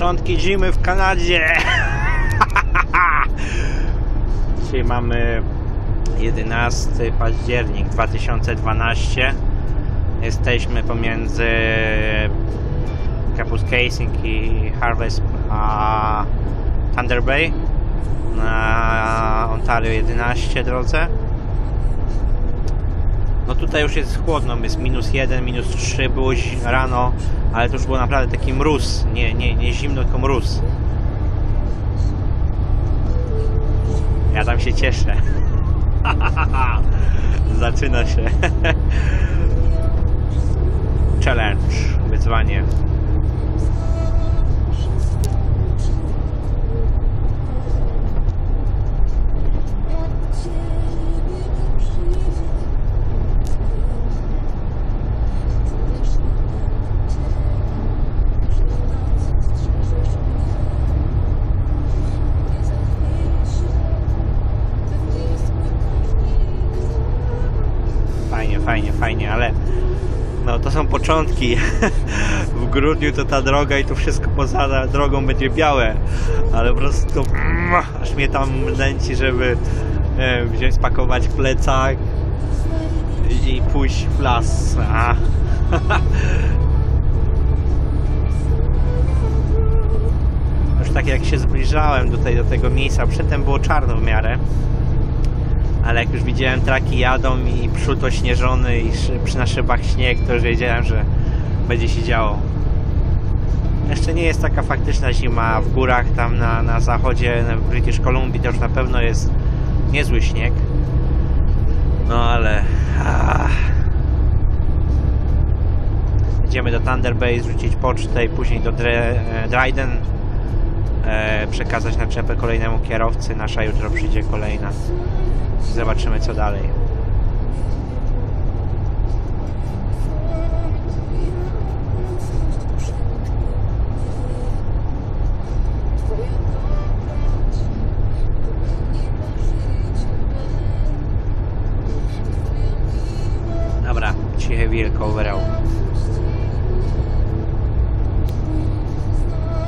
Początki zimy w Kanadzie. Dzisiaj mamy 11 październik 2012. Jesteśmy pomiędzy Capus Casing i Harvest a Thunder Bay na Ontario 11 drodze. No tutaj już jest chłodno, jest minus 1, minus 3, było rano, ale to już było naprawdę taki mróz, nie, nie, nie zimno, tylko mróz. Ja tam się cieszę. Zaczyna się. Fajnie, fajnie, ale no to są początki. W grudniu to ta droga i to wszystko poza drogą będzie białe, ale po prostu mm, aż mnie tam nęci, żeby e, wziąć, spakować plecak i pójść w las. A. Już tak jak się zbliżałem tutaj do tego miejsca, przedtem było czarno w miarę ale jak już widziałem traki jadą i przód ośnieżony i przy na szybach śnieg, to już wiedziałem, że będzie się działo. Jeszcze nie jest taka faktyczna zima w górach, tam na, na zachodzie w British Columbia to już na pewno jest niezły śnieg. No ale... Ah. Jedziemy do Thunder Bay, zrzucić pocztę i później do e, Dryden przekazać naczepę kolejnemu kierowcy. Nasza jutro przyjdzie kolejna. Zobaczymy co dalej. Dobra, cichy wilk overall.